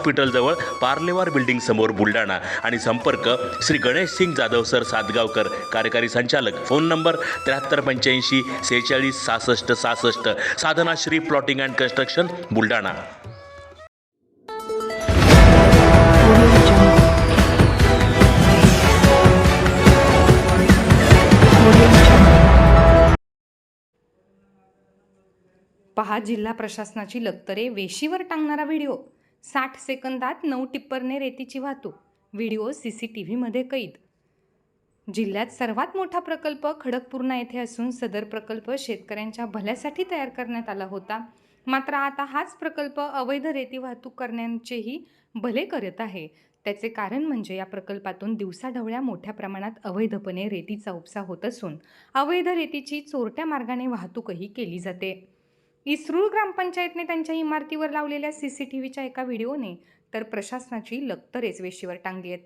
हॉस्पिटलजवळ Parlewar building समोर बुलढाणा. आणि संपर्क श्री गणेश सिंग जाधव सर सातगावकर कार्यकारी संचालक. फोन नंबर त्र्याहत्तर पंच्याऐंशी सेहेचाळीस सहासष्ट सहासष्ट. Sadhana Shri plotting and construction Buldhana. पहा जिल्हा प्रशासनाची लक्तरे वेशीवर टांगणारा व्हिडिओ. साठ सेकंदात नऊ टिप्परने रेतीची वाहतूक व्हिडिओ सी सी टी व्हीमध्ये कैद. जिल्ह्यात सर्वात मोठा प्रकल्प खडकपूर्णा येथे असून सदर प्रकल्प शेतकऱ्यांच्या भल्यासाठी तयार करण्यात आला होता. मात्र आता हाच प्रकल्प अवैध रेती वाहतूक करण्याचेही भले करत आहे. त्याचे कारण म्हणजे या प्रकल्पातून दिवसाढवळ्या मोठ्या प्रमाणात अवैधपणे रेतीचा उपसा होत असून अवैध रेतीची चोरट्या मार्गाने वाहतूकही केली जाते. इसरूळ ग्रामपंचायतने त्यांच्या इमारतीवर लावलेल्या सी सी टी व्हीच्या एका व्हिडिओने तर प्रशासनाची लक्तरेच वेशीवर टांगली आहेत.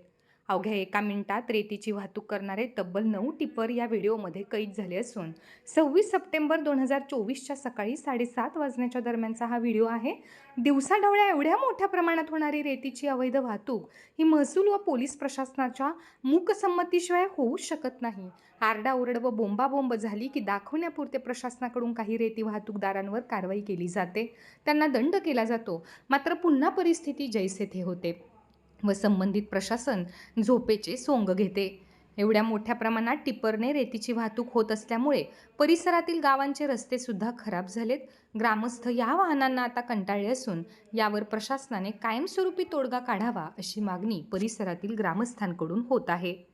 अवघ्या एका मिनिटात रेतीची वाहतूक करणारे तब्बल नऊ टिपर या व्हिडिओमध्ये कैद झाले असून सव्वीस सप्टेंबर दोन हजार चोवीसच्या सकाळी साडेसात वाजण्याच्या दरम्यानचा हा व्हिडिओ आहे. दिवसाढवळ्या एवढ्या मोठ्या प्रमाणात होणारी रेतीची अवैध वाहतूक ही महसूल व पोलीस प्रशासनाच्या मूकसंमतीशिवाय होऊ शकत नाही. आरडाओरड व बोंबाबोंब झाली की दाखवण्यापुरते प्रशासनाकडून काही रेती वाहतूकदारांवर कारवाई केली जाते. त्यांना दंड केला जातो. मात्र पुन्हा परिस्थिती जैसे थे होते. व संबंधित प्रशासन झोपेचे सोंग घेते. एवढ्या मोठ्या प्रमाणात टिप्परने रेतीची वाहतूक होत असल्यामुळे परिसरातील गावांचे रस्ते सुद्धा खराब झालेत. ग्रामस्थ या वाहनांना आता कंटाळले असून यावर प्रशासनाने कायमस्वरूपी तोडगा काढावा अशी मागणी परिसरातील ग्रामस्थांकडून होत आहे.